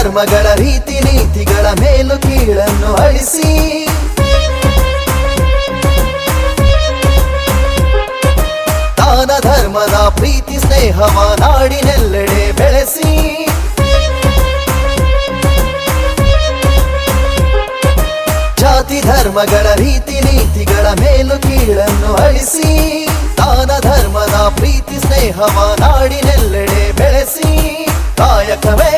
ಧರ್ಮಗಳ ರೀತಿ ನೀತಿಗಳ ಮೇಲು ಕೀಳನ್ನು ಅಳಿಸಿ. ದಾನ ಧರ್ಮದ ಪ್ರೀತಿ ಸ್ನೇಹವ ನಾಡಿನೆಲ್ಲೆಡೆ ಬೆಳೆಸಿ. ಜಾತಿ ಧರ್ಮಗಳ ರೀತಿ ನೀತಿಗಳ ಮೇಲು ಕೀಳನ್ನು ಅಳಿಸಿ. ದಾನ ಧರ್ಮದ ಪ್ರೀತಿ ಸ್ನೇಹವ ನಾಡಿನೆಲ್ಲೆಡೆ ಬೆಳೆಸಿ. ಕಾಯಕವೇ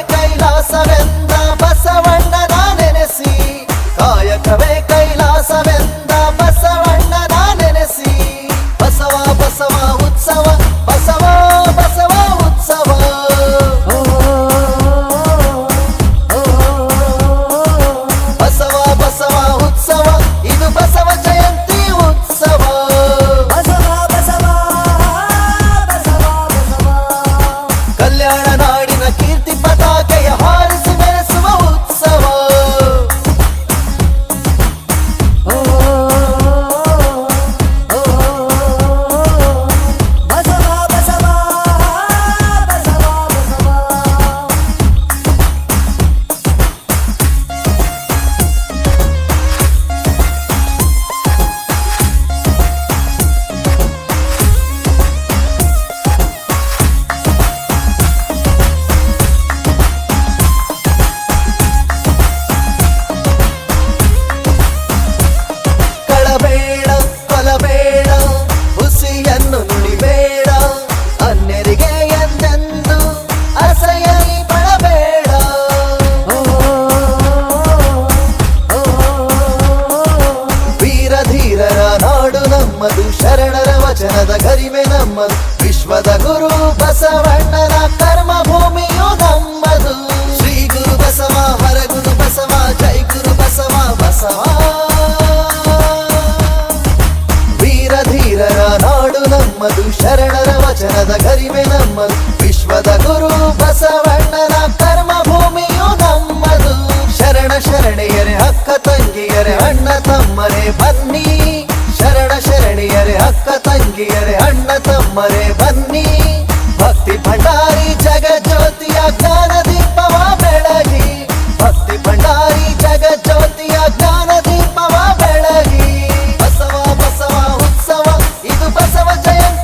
ನಮ್ಮದು. ವಿಶ್ವದ ಗುರು ಬಸವಣ್ಣನ ಕರ್ಮ ಭೂಮಿಯು ನಮ್ಮದು. ಶ್ರೀ ಗುರು ಬಸವ ಹರಗುರು ಬಸವ, ಜೈ ಗುರು ಬಸವ ಬಸವ. ವೀರ ಧೀರರ ನಾಡು ನಮ್ಮದು, ಶರಣರ ವಚನದ ಗರಿಮೆ ನಮ್ಮದು. ವಿಶ್ವದ ಗುರು ಬಸವಣ್ಣನ ಕರ್ಮ ಭೂಮಿಯು ನಮ್ಮದು. ಶರಣ ಶರಣೆಯರೆ, ಅಕ್ಕ ತಂಗಿಯರೆ, ಅಣ್ಣ ತಮ್ಮರೇ ಶರಣಿಯರೆ ಅಕ್ಕ ತಂಗಿಯರೆ, ಅಣ್ಣ ತಮ್ಮರೇ, ಬನ್ನಿ. ಭಕ್ತಿ ಭಂಡಾರಿ ಜಗಜ್ಯೋತಿಯ ಜ್ಞಾನ ದೀಪವ ಬೆಳಗಿ. ಭಕ್ತಿ ಭಂಡಾರಿ ಜಗಜ್ಯೋತಿಯ ಜ್ಞಾನ ದೀಪವ ಬೆಳಗಿ. ಬಸವ ಬಸವ ಉತ್ಸವ, ಇದು ಬಸವ ಜಯಂತಿ.